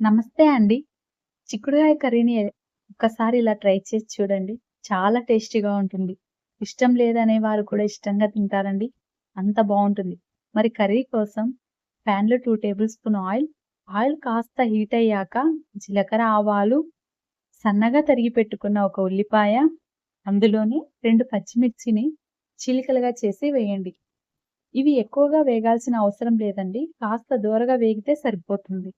నమస్తే అండి. చిక్కుడుకాయ కర్రీని ఒక్కసారి ఇలా ట్రై చేసి చూడండి. చాలా టేస్టీగా ఉంటుంది. ఇష్టం లేదనే వారు కూడా ఇష్టంగా తింటారండి. అంత బాగుంటుంది మరి కర్రీ కోసం ప్యాన్‌లో two tablespoon oil, oil కాస్త హీట్ అయ్యాక జీలకర్ర, ఆవాలు, సన్నగా తరిగి పెట్టుకున్న ఒక ఉల్లిపాయ, అందులోనే రెండు పచ్చిమిర్చిని చీలికలుగా చేసి వేయండి. ఇవి ఎక్కువగా వేగాల్సిన అవసరం లేదండి. కాస్త దూరగా వేగితే సరిపోతుంది.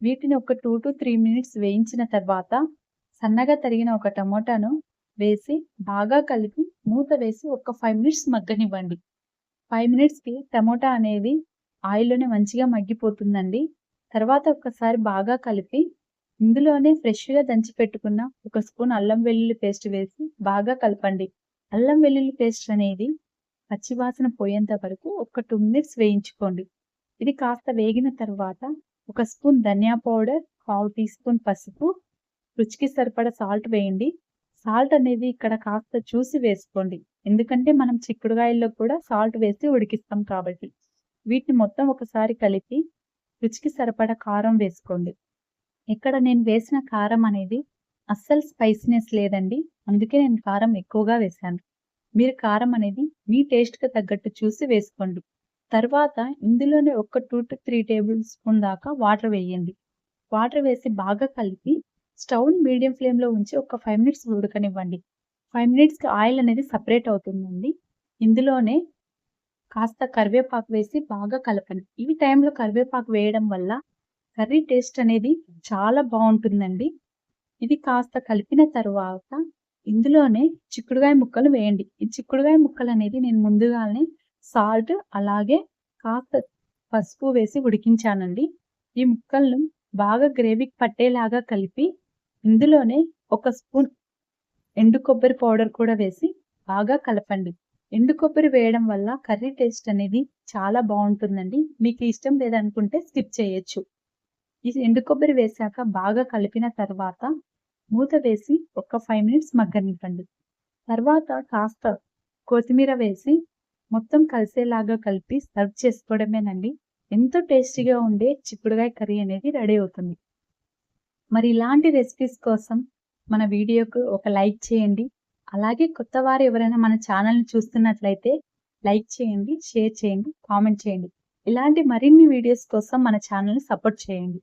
వీటిని ఒక 2-3 మినిట్స్ వేయించిన తర్వాత సన్నగా తరిగిన ఒక టమోటాను వేసి బాగా కలిపి మూత వేసి ఒక ఫైవ్ మినిట్స్ మగ్గనివ్వండి. ఫైవ్ మినిట్స్‌కి టమోటా అనేది ఆయిల్‌లోనే మంచిగా మగ్గిపోతుందండి. తర్వాత ఒక్కసారి బాగా కలిపి ఇందులోనే ఫ్రెష్‌గా దంచి పెట్టుకున్న ఒక స్పూన్ అల్లం వెల్లుల్లి పేస్ట్ వేసి బాగా కలపండి. అల్లం వెల్లుల్లి పేస్ట్ అనేది పచ్చివాసన పోయేంత వరకు ఒక టూ మినిట్స్ వేయించుకోండి. ఇది కాస్త వేగిన తర్వాత ఒక స్పూన్ ధనియా పౌడర్, పావు టీ స్పూన్ పసుపు, రుచికి సరిపడా సాల్ట్ వేయండి. సాల్ట్ అనేది ఇక్కడ కాస్త చూసి వేసుకోండి. ఎందుకంటే మనం చిక్కుడుగాయల్లో కూడా సాల్ట్ వేసి ఉడికిస్తాం కాబట్టి. వీటిని మొత్తం ఒకసారి కలిపి రుచికి సరిపడా కారం వేసుకోండి. ఇక్కడ నేను వేసిన కారం అనేది అస్సలు స్పైసీనెస్ లేదండి. అందుకే నేను కారం ఎక్కువగా వేశాను. మీరు కారం అనేది మీ టేస్ట్‌కి తగ్గట్టు చూసి వేసుకోండి. తర్వాత ఇందులోనే ఒక 2-3 టేబుల్ స్పూన్ దాకా వాటర్ వేయండి. వాటర్ వేసి బాగా కలిపి స్టవ్‌ని మీడియం ఫ్లేమ్‌లో ఉంచి ఒక ఫైవ్ మినిట్స్ ఉడకనివ్వండి. ఫైవ్ మినిట్స్‌కి ఆయిల్ అనేది సపరేట్ అవుతుందండి. ఇందులోనే కాస్త కరివేపాకు వేసి బాగా కలపండి. ఈ టైంలో కరివేపాకు వేయడం వల్ల కర్రీ టేస్ట్ అనేది చాలా బాగుంటుందండి ఇది కాస్త కలిపిన తర్వాత ఇందులోనే చిక్కుడుగాయ ముక్కలు వేయండి. ఈ చిక్కుడుగాయ ముక్కలనేది నేను ముందుగానే సాల్ట్ అలాగే కాస్త పసుపు వేసి ఉడికించానండి. ఈ ముక్కలను బాగా గ్రేవీకి పట్టేలాగా కలిపి ఇందులోనే ఒక స్పూన్ ఎండు కొబ్బరి పౌడర్ కూడా వేసి బాగా కలపండి. ఎండు కొబ్బరి వేయడం వల్ల కర్రీ టేస్ట్ అనేది చాలా బాగుంటుందండి మీకు ఇష్టం లేదనుకుంటే స్కిప్ చేయొచ్చు. ఈ ఎండు కొబ్బరి వేశాక బాగా కలిపిన తర్వాత మూత వేసి ఒక ఫైవ్ మినిట్స్ మగ్గనివ్వండి. తర్వాత కాస్త కొత్తిమీర వేసి మొత్తం కలిసేలాగా కలిపి సర్వ్ చేసుకోవడమేనండి. ఎంతో టేస్టీగా ఉండే చిక్కుడుగాయ కర్రీ అనేది రెడీ అవుతుంది. మరి ఇలాంటి రెసిపీస్ కోసం మన వీడియోకు ఒక లైక్ చేయండి. అలాగే కొత్తవారు ఎవరైనా మన ఛానల్‌ని చూస్తున్నట్లయితే లైక్ చేయండి, షేర్ చేయండి, కామెంట్ చేయండి. ఇలాంటి మరిన్ని వీడియోస్ కోసం మన ఛానల్‌ని సపోర్ట్ చేయండి.